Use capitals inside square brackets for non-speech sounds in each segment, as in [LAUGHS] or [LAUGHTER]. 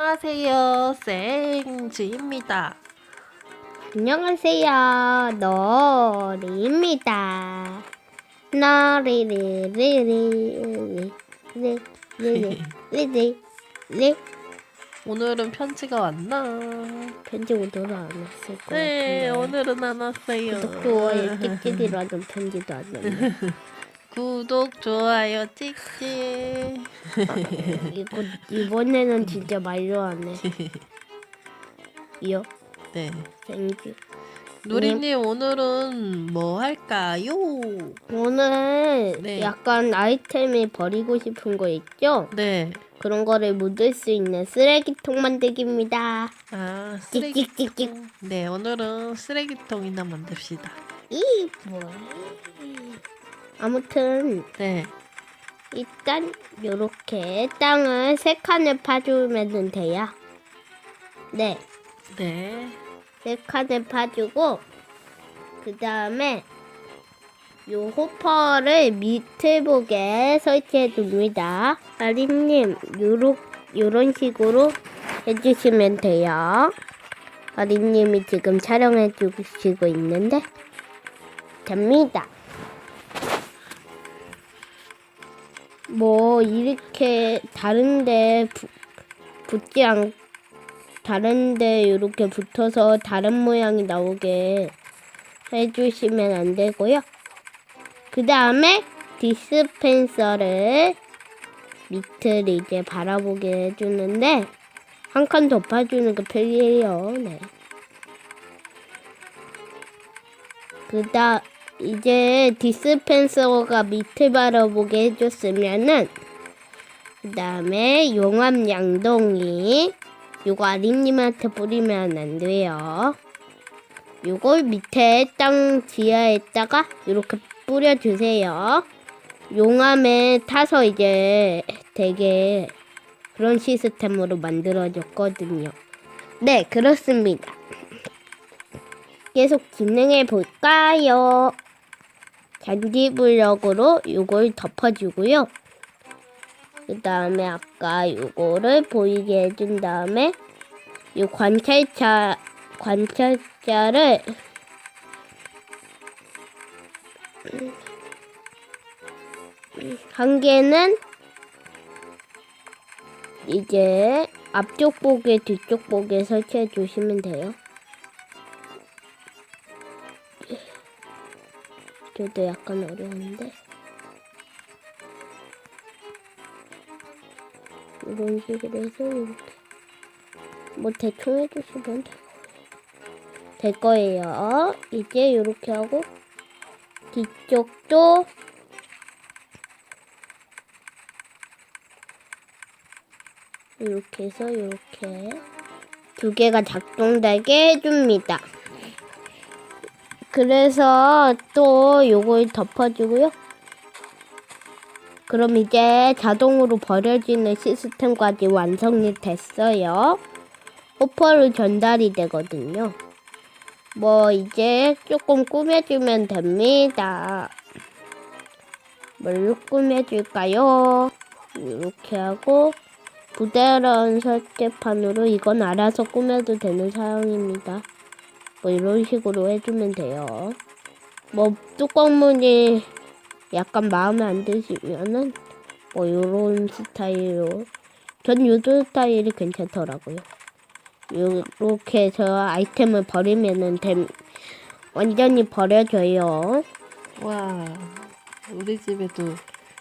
안녕하세요, 생지입니다. 안녕하세요. 너리입니다. 너리리리리리리리리리 오늘은 편지가 왔나? 편지 오늘은 안 왔을 것 네, 오늘은 안 왔어요. 구독 좋아요 찍찍이라는 편지도 안 왔네. 구독, 좋아요, 찍찍. 이거 이번에는 진짜 말로 하네. 이요 네. 생지. 누리님, 오늘은 뭐 할까요? 오늘 네. 약간 아이템이 버리고 싶은 거 있죠? 네. 그런 거를 묻을 수 있는 쓰레기통 만들기입니다. 아, 찍찍찍찍. 쓰레기통. 네, 오늘은 쓰레기통이나 만듭시다. 이 뭐야? 아무튼 네. 일단 요렇게 땅을 세 칸을 파주면 돼요. 네, 네. 세 칸을 파주고 그 다음에 요 호퍼를 밑을 보게 설치해 줍니다. 아린님, 요로, 요런 식으로 해주시면 돼요. 아린님이 지금 촬영해 주시고 있는데 됩니다. 뭐 이렇게 다른데 부- 붙지 않 다른데 이렇게 붙어서 다른 모양이 나오게 해주시면 안 되고요. 그 다음에 디스펜서를 밑을 이제 바라보게 해주는데 한칸더 파주는 게 편리해요. 네. 그다 이제 디스펜서가 밑을 바라보게 해줬으면은 그 다음에 용암 양동이 요거 아린님한테 뿌리면 안 돼요. 요걸 밑에 땅 지하에다가 이렇게 뿌려주세요. 용암에 타서 이제 되게 그런 시스템으로 만들어졌거든요. 네, 그렇습니다. 계속 진행해 볼까요? 잔디 블럭으로 요걸 덮어주고요. 그 다음에 아까 요거를 보이게 해준 다음에 요 관찰차 관찰자를 한 개는 이제 앞쪽 보게 뒤쪽 보게 설치해 주시면 돼요. 저도 약간 어려운데. 이런 식으로 해서 이렇게 뭐 대충 해주시면 돼- 될 거예요. 이제 이렇게 하고 뒤쪽도 이렇게 해서 이렇게 두 개가 작동되게 해줍니다. 그래서 또 요걸 덮어주고요. 그럼 이제 자동으로 버려지는 시스템까지 완성이 됐어요. 호퍼로 전달이 되거든요. 뭐 이제 조금 꾸며주면 됩니다. 뭘로 꾸며줄까요? 이렇게 하고 부드러운 설계판으로 이건 알아서 꾸며도 되는 사용입니다. 뭐 이런 식으로 해주면 돼요. 뭐 뚜껑문이 약간 마음에 안 드시면은 뭐 요런 스타일로 전 요런 스타일이 괜찮더라고요. 요렇게 해서 아이템을 버리면은 됨 완전히 버려져요. 와, 우리 집에도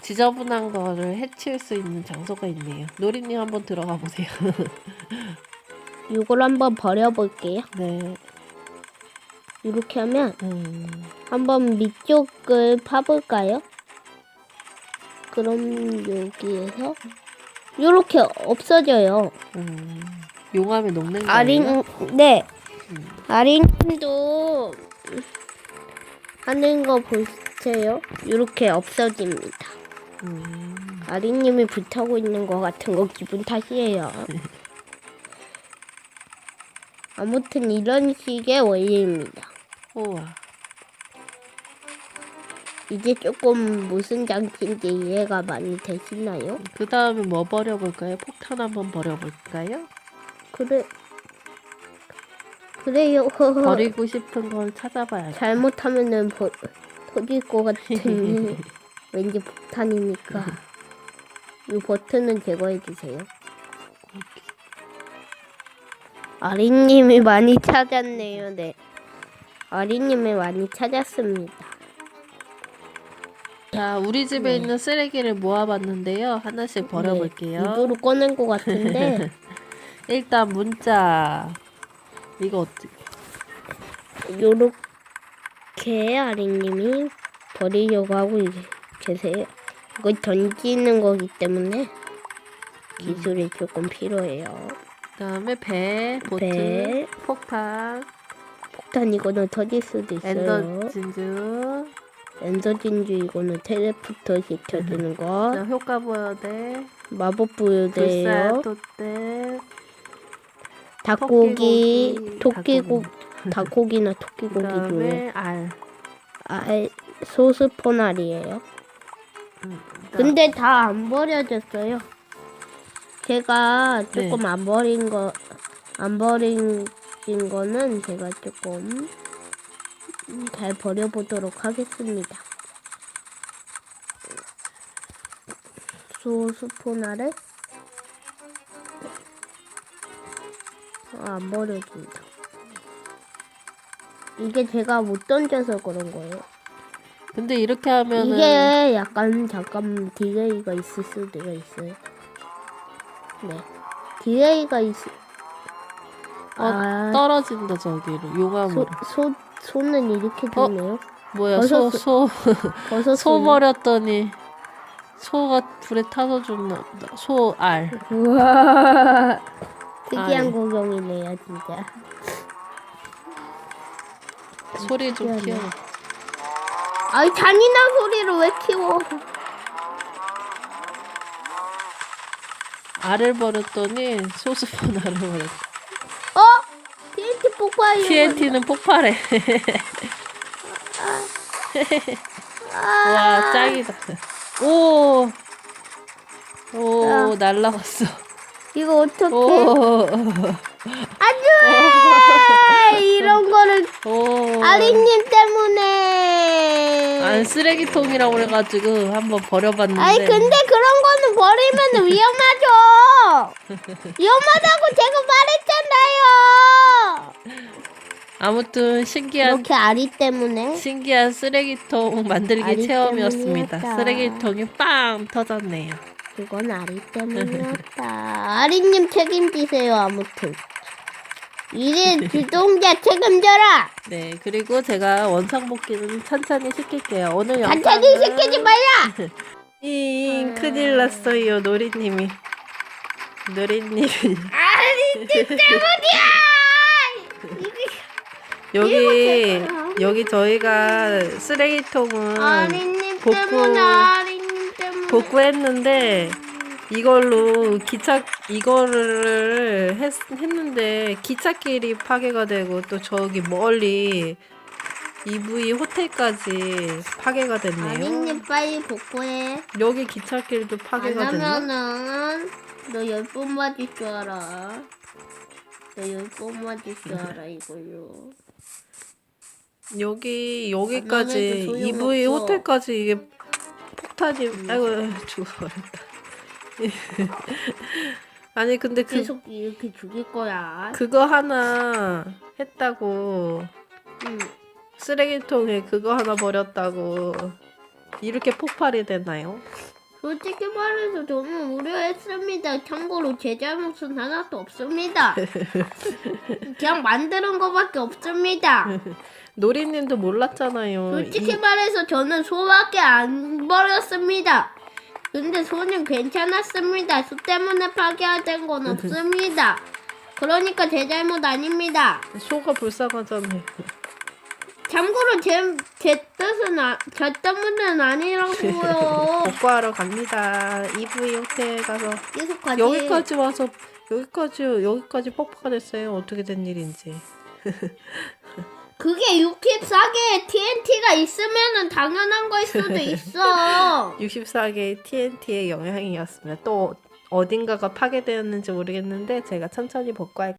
지저분한 거를 해치울 수 있는 장소가 있네요. 노리님 한번 들어가 보세요. [LAUGHS] 요걸 한번 버려볼게요. 네. 이렇게 하면 음, 한번 밑쪽을 파볼까요? 그럼 여기에서 요렇게 없어져요. 음, 용암에 녹는 거예요? 아린 네 음. 아린도 하는 거 보세요. 이렇게 없어집니다. 음, 아린님이 불타고 있는 거 같은 거 기분 탓이에요. [LAUGHS] 아무튼 이런 식의 원리입니다. 우와. 이제 조금 무슨 장치인지 이해가 많이 되시나요? 그 다음에 뭐 버려볼까요? 폭탄 한번 버려볼까요? 그래. 그래요. [LAUGHS] 버리고 싶은 걸 찾아봐야죠. 잘못하면은 버, 터질 것 같은 [LAUGHS] 왠지 폭탄이니까 이 버튼은 제거해 주세요. 아리님이 많이 찾았네요. 네. 아리님이 많이 찾았습니다. 자, 우리 집에 있는 쓰레기를 모아봤는데요. 하나씩 버려볼게요. 네, 입으로 꺼낸 것 같은데 [LAUGHS] 일단 문자. 이거 어떻게? 요렇게 아리님이 버리려고 하고 이- 계세요. 이거 던지는 거기 때문에 기술이 조금 필요해요. 그다음에 배, 보트, 배. 폭탄, 폭탄 이거는 터질 수도 있어요. 엔더 진주. 엔더 진주 이거는 텔레포터 시켜주는 거. 그다음 효과 보여대. 마법 불사 부여대요. 돛대. 닭고기, 토끼고기, 토끼고, 닭고기나 토끼고기 중에 그다음에 알. 아, 소스 포날이에요. 음, 그다음- 근데 다 안 버려졌어요. 제가 네. 조금 안 버린 거, 안 버린 거는 제가 조금 잘 버려보도록 하겠습니다. 소스포나를 아, 안 버려진다. 이게 제가 못 던져서 그런 거예요. 근데 이렇게 하면은 이게 약간 잠깐 딜레이가 있을 수도 있어요. 네. 딜레이가 있. 어, 아, 떨어진다 저기로 용암으로. 소, 소, 손은 이렇게 되네요. 뭐야 벌써 소소 [LAUGHS] 버섯 소 버렸더니 소가 불에 타서 죽나 보다. 소알. 우와. [LAUGHS] 특이한 알. 구경이네요, 진짜. 소리 좀. 키워. 아이 잔인한 소리를 왜 키워? 알을 버렸더니 소스폰 알을 버렸다. 어? TNT 폭발. TNT는 폭발해. 아, 와 짱이다. 오. 오 야. 날라갔어. 이거 어떻게? 오. 안돼! 이런 거를 오. 아리님 때문에. 안 쓰레기통이라고 그래가지고 한번 버려봤는데. 아이 근데 그런 거는 버리면 [LAUGHS] 위험하죠. 위험하다고 제가 말했잖아요. 아무튼 신기한 이렇게 아리 때문에 신기한 쓰레기통 만들기 아리 체험이었습니다. 때문이었다. 쓰레기통이 빵 터졌네요. 그건 아리 때문이었다. [LAUGHS] 아리님 책임지세요 아무튼. 이제 주동자 책임져라. 네, 그리고 제가 원상복귀는 천천히 시킬게요. 오늘 영상은 간단히 시키지 말라. [LAUGHS] 잉, 큰일 났어요, 노리님이. 노리님 아리 때문이야. 여기 여기 저희가 쓰레기통은 아리님 복구- 때문에 아리님 때문에. 복구했는데 이걸로 기차 이거를 했, 했는데 기찻길이 파괴가 되고 또 저기 멀리 EV 호텔까지 파괴가 됐네요. 아리님 빨리 복구해. 여기 기찻길도 안 파괴가 됐나? 하면은 너 열번 맞을 줄 알아. 너 열번 맞을 줄 알아 이걸로. 여기 안 여기까지 하면 EV 소용없어. 호텔까지 이게 폭탄이 아이고 죽어버렸다. [LAUGHS] 아니 근데 그 계속 이렇게 죽일 거야. 그거 하나 했다고 응. 쓰레기통에 그거 하나 버렸다고 이렇게 폭발이 되나요? 솔직히 말해서 저는 우려했습니다. 참고로 제 잘못은 하나도 없습니다. [LAUGHS] 그냥 만드는 거밖에 없습니다. [LAUGHS] 노리님도 몰랐잖아요. 솔직히 이- 말해서 저는 소밖에 안 버렸습니다. 근데 소는 괜찮았습니다. 소 때문에 파괴된 건 없습니다. 그러니까 제 잘못 아닙니다. 소가 불쌍하잖아요. 참고로 제, 제 뜻은 아, 제 때문은 아니라고요. [LAUGHS] 복구하러 갑니다. EV 호텔 가서 계속 가지. 여기까지 와서 여기까지 여기까지 폭파가 됐어요. 어떻게 된 일인지. [LAUGHS] 그게 64개의 TNT가 있으면은 당연한 거일 수도 있어. [LAUGHS] 64개의 TNT의 영향이었습니다. 또 어딘가가 파괴되었는지 모르겠는데 제가 천천히 복구할